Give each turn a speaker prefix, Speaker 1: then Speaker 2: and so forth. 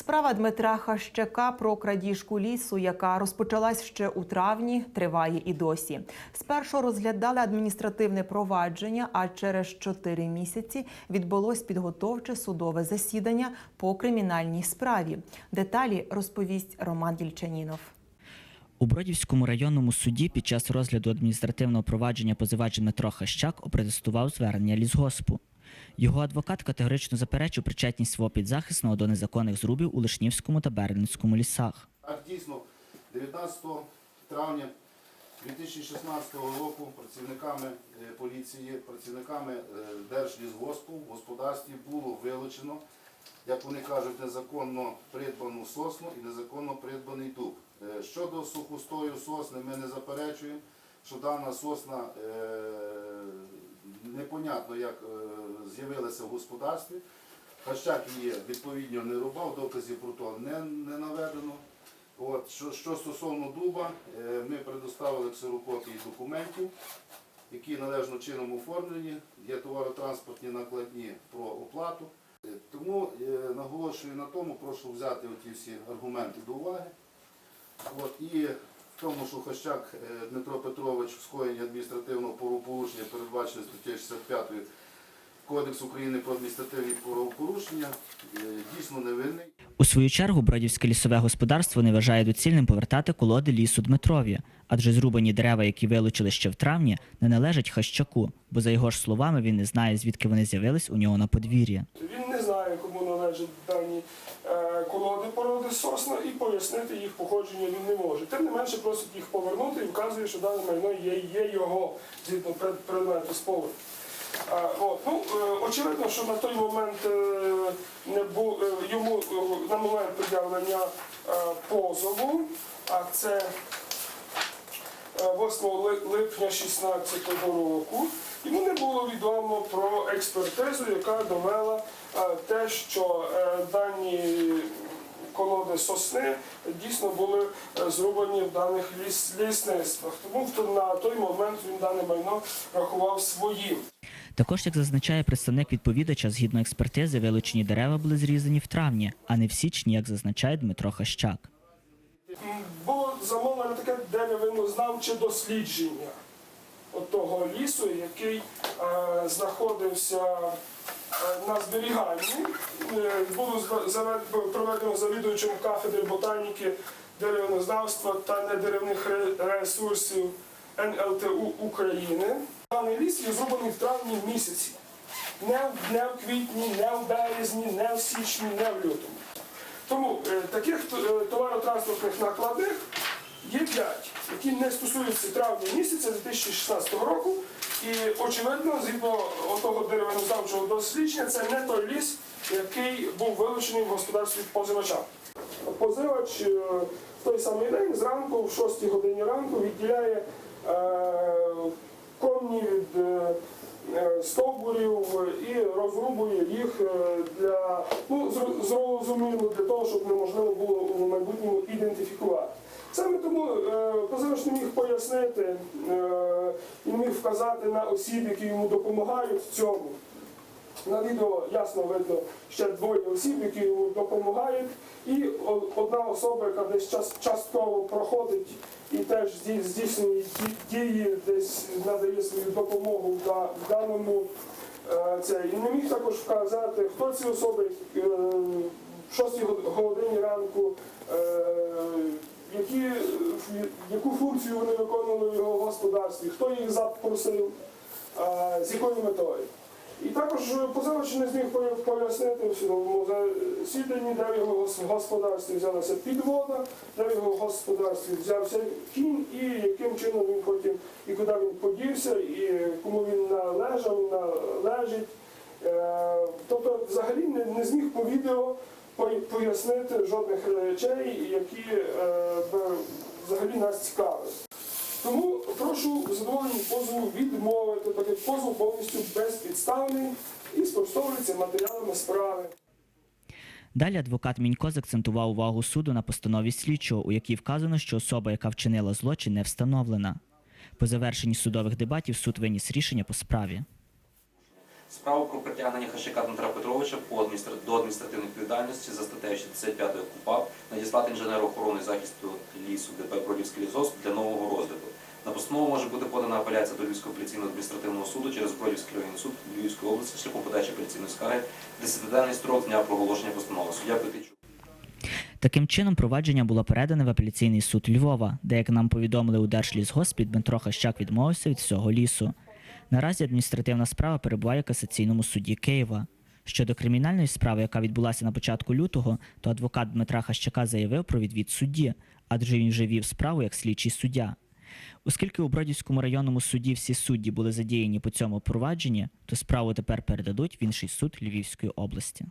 Speaker 1: Справа Дмитра Хащака про крадіжку лісу, яка розпочалась ще у травні, триває і досі. Спершу розглядали адміністративне провадження, а через чотири місяці відбулось підготовче судове засідання по кримінальній справі. Деталі розповість Роман Вільчанінов.
Speaker 2: У Бродівському районному суді під час розгляду адміністративного провадження позивач Дмитро Хащак опротестував звернення лісгоспу. Його адвокат категорично заперечив причетність свого підзахисного до незаконних зрубів у Лишнівському та Бердинському лісах.
Speaker 3: Так, дійсно, 19 травня 2016 року працівниками е, поліції, працівниками е, Держлісгоспу в господарстві було вилучено, як вони кажуть, незаконно придбану сосну і незаконно придбаний дуб. Е, Щодо сухостою сосни, ми не заперечуємо, що дана сосна непонятно як е, з'явилася в господарстві. Хащак її відповідно не рубав, доказів про то не, не наведено. От, що, що стосовно дуба, е, ми предоставили ксерокопії документів, які належно чином оформлені, є товаротранспортні накладні про оплату. Е, Тому наголошую на тому, прошу взяти оті всі аргументи до уваги. От, і тому, що Хащак е, Дмитро Петрович в скоєнні адміністративного правопорушення передбачене статтею 65 Кодексу України про адміністративні правопорушення, е, дійсно невинний.
Speaker 2: У свою чергу Бродівське лісове господарство не вважає доцільним повертати колоди лісу Дмитрові, адже зрубані дерева, які вилучили ще в травні, не належать Хащаку, бо за його ж словами він не знає, звідки вони з'явились у нього на подвір'ї.
Speaker 4: Він не знає, кому належать дані сосна і пояснити їх походження він не може. Тим не менше просить їх повернути і вказує, що дане майно є, є його згідно предмету спору. Е, от, ну, е, очевидно, що на той момент е, не бу, е, йому на момент пред'явлення позову, а це е, 8 липня 2016 року. Йому не було відомо про експертизу, яка довела те, що дані колоди сосни дійсно були е, зрубані в даних ліс, лісництвах. Тому в то- на той момент він дане майно рахував своїм.
Speaker 2: Також, як зазначає представник відповідача, згідно експертизи, вилучені дерева були зрізані в травні, а не в січні, як зазначає Дмитро Хащак.
Speaker 4: Було замовлено таке деревинознавче дослідження от того лісу, який е, знаходився на зберіганні. Е, було проведено завідувачем кафедри ботаніки, деревинознавства та недеревних ресурсів НЛТУ України. Даний ліс є зрубаний в травні місяці. Не в, не в квітні, не в березні, не в січні, не в лютому. Тому е, таких е, товаротранспортних накладних є п'ять, які не стосуються травня місяця 2016 року. І очевидно, згідно того деревознавчого дослідження, це не той ліс, який був вилучений в господарстві позивача. Позивач е, в той самий день зранку, в 6 годині ранку, відділяє е, комні від е, стовбурів і розрубує їх для ну зрозуміло для того, щоб неможливо було у майбутньому ідентифікувати. Саме тому е, не міг пояснити е, і міг вказати на осіб, які йому допомагають в цьому. На відео ясно видно ще двоє осіб, які йому допомагають, і одна особа, яка десь частково проходить і теж здійснює дії, десь надає свою допомогу в даному е, це. І не міг також вказати, хто ці особи в 6 годині ранку, які, яку функцію вони виконували в його господарстві, хто їх запросив, е, з якою метою. І також позивач не зміг пояснити в судовому засіданні, де в його господарстві взялася підвода, де в його господарстві взявся кінь, і яким чином він потім і куди він подівся, і кому він належав, належить. Е, Тобто, взагалі не, зміг по відео пояснити жодних речей, які е, взагалі нас цікавили. Тому прошу в позову відмовити, так як позов повністю безпідставний і спростовується матеріалами справи.
Speaker 2: Далі адвокат Мінько закцентував увагу суду на постанові слідчого, у якій вказано, що особа, яка вчинила злочин, не встановлена. По завершенні судових дебатів суд виніс рішення по справі.
Speaker 5: Справу про притягнення Хащака Дмитра Петровича до адміністративної відповідальності за статтею 65 КУПАП надіслати інженеру охорони захисту лісу ДП Бродівський лісос для нового розгляду. На постанову може бути подана апеляція до Львівського апеляційного адміністративного суду через Бродівський районний суд Львівської області шляхом подачі апеляційної скарги 10-денний строк дня проголошення постанови. Суддя Петичук.
Speaker 2: Таким чином, провадження було передане в апеляційний суд Львова, де, як нам повідомили у Держлісгоспі, Дмитро Хащак відмовився від всього лісу. Наразі адміністративна справа перебуває в касаційному суді Києва. Щодо кримінальної справи, яка відбулася на початку лютого, то адвокат Дмитра Хащака заявив про відвід судді, адже він вже вів справу як слідчий суддя. Оскільки у Бродівському районному суді всі судді були задіяні по цьому провадженні, то справу тепер передадуть в інший суд Львівської області.